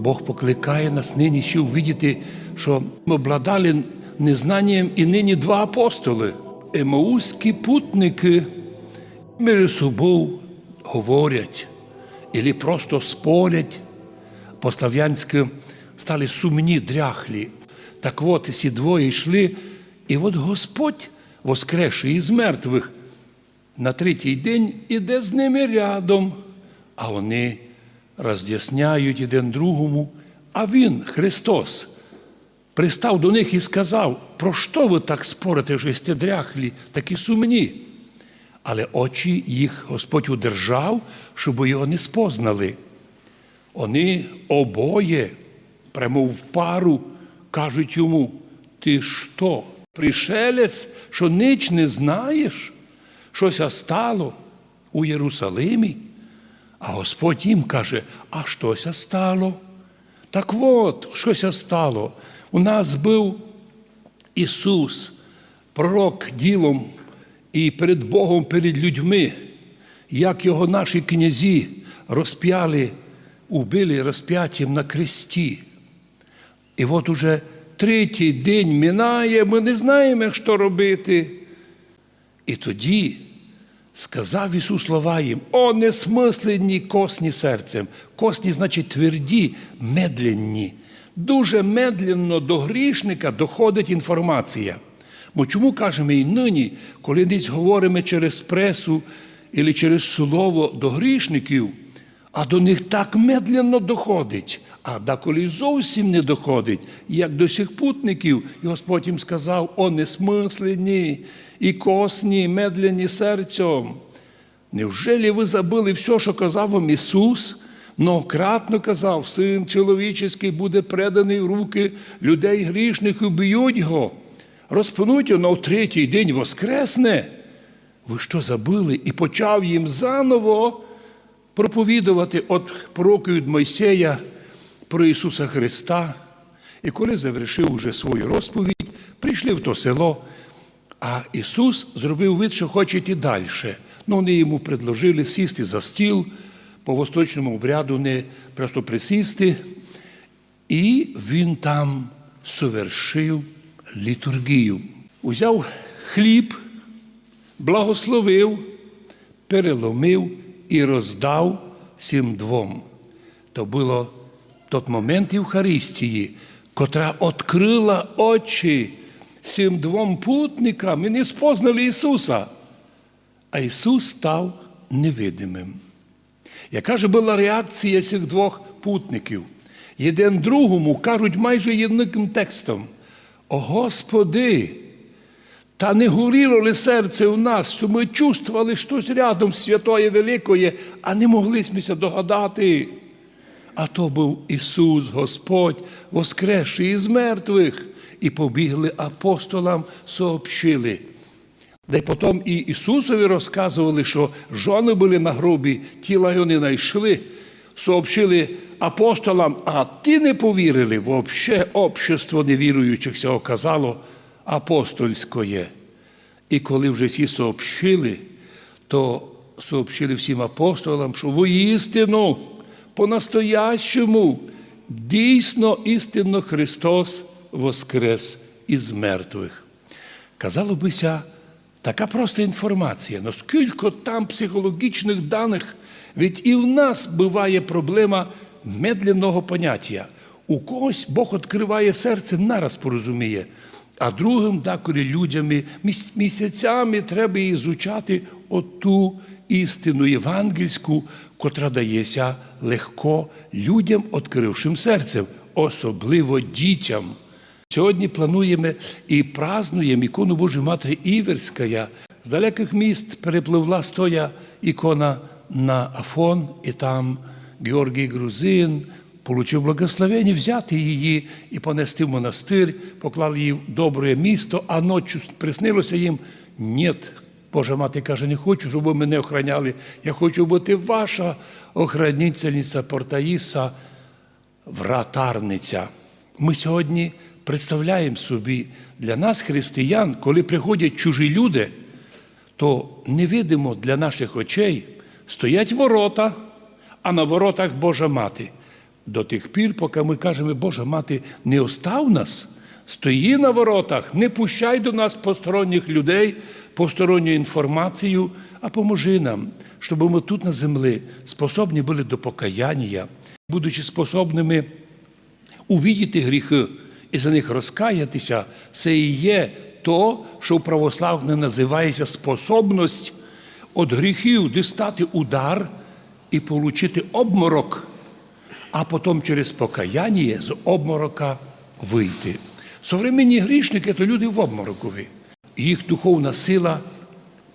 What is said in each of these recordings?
Бог покликає нас нині ще увидіти, що ми обладали незнанням і нині два апостоли. Емаузькі путники між собою говорять, або просто спорять, по-слав'янськи стали сумні, дряхлі. Так от ці двоє йшли, і от Господь, воскресший із мертвих, на третій день іде з ними рядом, а вони роз'ясняють один другому, а Він, Христос, пристав до них і сказав, про що ви так спорите, що сте дряхлі, такі сумні? Але очі їх Господь удержав, щоб його не спознали. Вони обоє, прямо в пару, кажуть йому: ти що, пришелець, що ніч не знаєш? Щось стало у Єрусалимі? А Господь їм каже, а щось стало? Так от, щось стало. У нас був Ісус, пророк ділом і перед Богом, перед людьми, як його наші князі розп'яли, убили розп'яттям на кресті. І от уже третій день минає, ми не знаємо, що робити. І тоді сказав Ісус слова їм, о несмислені косні серцем. Косні, значить, тверді, медленні. Дуже медленно до грішника доходить інформація. Бо чому кажемо і нині, коли десь говоримо через пресу або через слово до грішників, а до них так медленно доходить, а деколи зовсім не доходить, як до сих путників, і Господь їм сказав, о несмислені і косні, медлені серцем. Невже ви забили все, що казав вам Ісус? Многократно казав, син чоловічий буде преданий в руки людей грішних і вб'ють його. Розпнуть його на третій день воскресне. Ви що забили? І почав їм заново проповідувати від Мойсея про Ісуса Христа. І коли завершив уже свою розповідь, прийшли в то село, а Ісус зробив вид, що хоче йти далі. Ну, вони йому предложили сісти за стіл, по восточному обряду не просто присісти. І він там совершив літургію. Узяв хліб, благословив, переломив і роздав всім двом. То було тот момент Євхаристії, котра відкрила очі всім двом путникам і не спознали Ісуса. А Ісус став невидимим. Яка ж була реакція цих двох путників? Один другому кажуть майже єдним текстом: О Господи! Та не горіло ли серце у нас, що ми чувствували щось рядом святої Великої, а не могли сміся догадати. А то був Ісус Господь, воскресший із мертвих, і побігли апостолам, сообщили. Де потім і Ісусові розказували, що жони були на гробі, тіла його не знайшли, сообщили апостолам, а ті не повірили, взагалі общество невіруючих оказало апостольське. І коли вже всі сообщили, то сообщили всім апостолам, що воістину, по-настоящому, дійсно істинно Христос воскрес із мертвих. Казало бися, така проста інформація, но скільки там психологічних даних, ведь і в нас буває проблема медленного поняття. У когось Бог відкриває серце, нараз порозуміє, а другим, деколи людями, місяцями треба ізучати оту істину євангельську, котра дається легко людям, відкрившим серцем, особливо дітям. Сьогодні плануємо і празднуємо ікону Божої Матері Іверська. З далеких міст перепливла стоя ікона на Афон, і там Георгій Грузин получив благословення взяти її і понести в монастир, поклали її в добре місто, а ночі приснилося їм. Ні, Божа мати каже, не хочу, щоб ви мене охраняли. Я хочу бути ваша охранительниця Портаїса, вратарниця. Ми сьогодні представляємо собі для нас, християн, коли приходять чужі люди, то невидимо для наших очей стоять ворота, а на воротах Божа мати. До тих пір, поки ми кажемо, Божа мати, не остав нас, стої на воротах, не пущай до нас посторонніх людей, посторонню інформацію, а поможи нам, щоб ми тут на землі способні були до покаяння, будучи способними увидіти гріхи і за них розкаятися, це і є то, що в православне називається способність від гріхів дістати удар і отримати обморок, а потім через покаяння з обморока вийти. Современні грішники то люди в обморокові. Їх духовна сила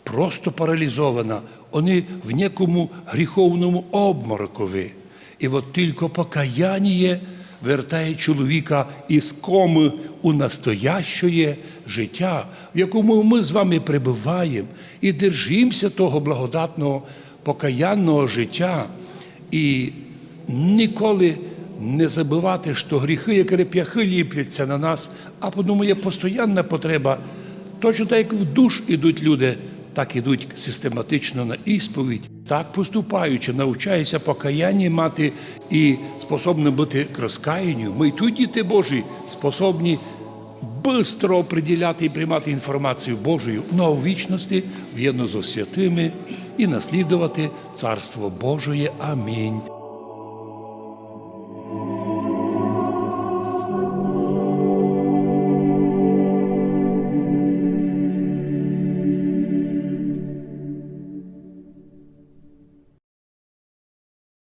просто паралізована. Вони в некому гріховному обморокові. І от тільки покаяння вертає чоловіка із коми у настояще життя, в якому ми з вами перебуваємо, і держимося того благодатного покаянного життя. І ніколи не забувати, що гріхи, як реп'яхи, ліпляться на нас, а тому є постійна потреба. Точно так, як в душ ідуть люди, так ідуть систематично на ісповідь. Так поступаючи, навчаюся покаяння мати і способні бути к розкаянню. Ми тут, діти Божі, способні бистро оприділяти і приймати інформацію Божою на вічності в'єдно з святими і наслідувати Царство Божоє. Амінь.